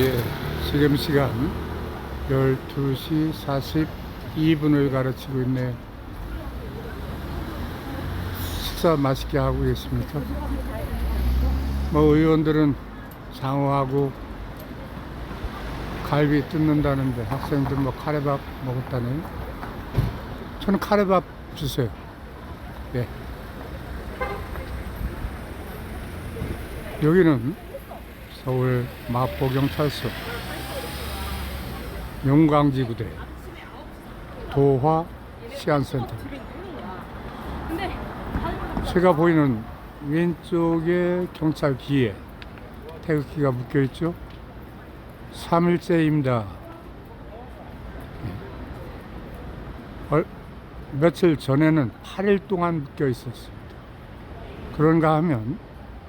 예, 지금 시간 12시 42분을 가르치고 있네요. 식사 맛있게 하고 계십니까? 뭐 의원들은 장어하고 갈비 뜯는다는데 학생들 뭐 카레밥 먹었다네요. 저는 카레밥 주세요. 예. 여기는 서울 마포경찰서 용광지구대 도화 시안센터. 제가 보이는 왼쪽에 경찰 기에 태극기가 묶여 있죠. 3일째입니다. 예. 며칠 전에는 8일 동안 묶여 있었습니다. 그런가 하면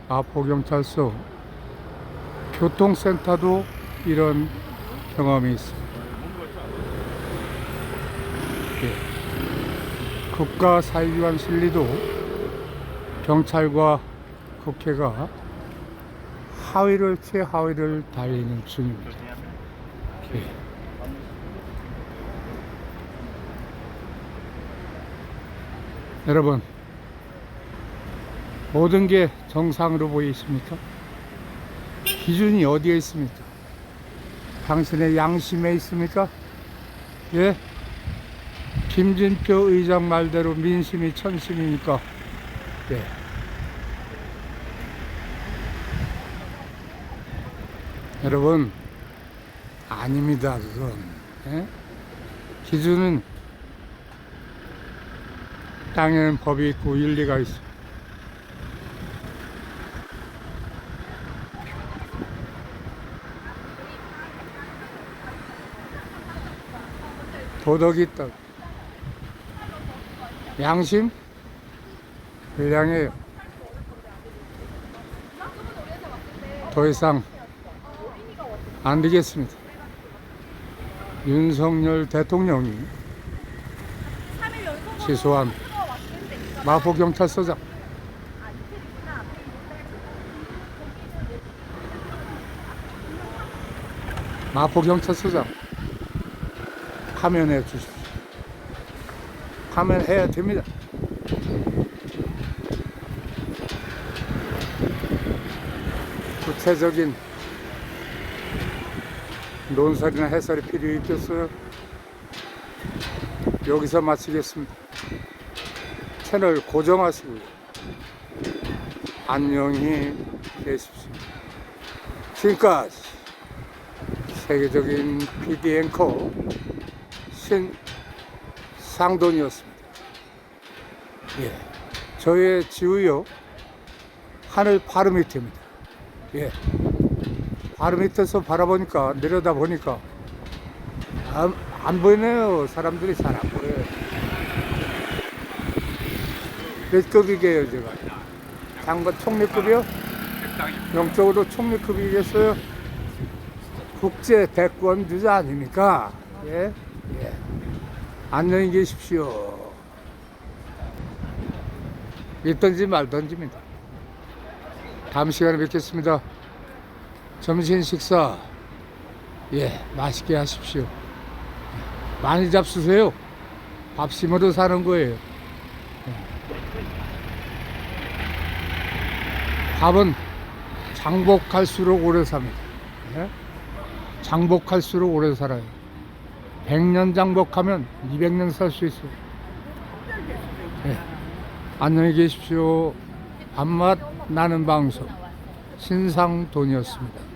마포경찰서 교통센터도 이런 경험이 있습니다. 예. 국가 사회기관 실리도 경찰과 국회가 하위를 최하위를 달리는 중입니다. 예. 여러분, 모든 게 정상으로 보이십니까? 기준이 어디에 있습니까? 당신의 양심에 있습니까? 예? 김진표 의장 말대로 민심이 천심이니까 예. 여러분 아닙니다 그건 예? 기준은 땅에는 법이 있고 윤리가 있어 도덕이 있다. 양심? 불량해요. 더 이상 안 되겠습니다. 윤석열 대통령이 취소한 마포경찰서장 마포경찰서장 파면해 주십시오. 파면해야 됩니다. 구체적인 논설이나 해설이 필요 있겠어요? 여기서 마치겠습니다. 채널 고정하시고요. 안녕히 계십시오. 지금까지 세계적인 PD 앵커 신상돈이었습니다. 예. 저의 지우요, 하늘 바로 밑입니다. 예. 바로 밑에서 바라보니까, 내려다 보니까, 안, 안 보이네요. 사람들이 잘 안 보여요. 몇 급이게요, 제가? 장관 총리급이요? 영적으로 총리급이겠어요? 국제 대권 주자 아닙니까? 예? 예. 안녕히 계십시오. 있던지 말던지입니다. 다음 시간에 뵙겠습니다. 점심 식사, 예, 맛있게 하십시오. 많이 잡수세요. 밥심으로 사는 거예요. 예. 밥은 장복할수록 오래 삽니다. 예? 장복할수록 오래 살아요. 100년 장복하면 200년 살 수 있어요. 예. 안녕히 계십시오. 밥맛 나는 방송 신상돈이었습니다.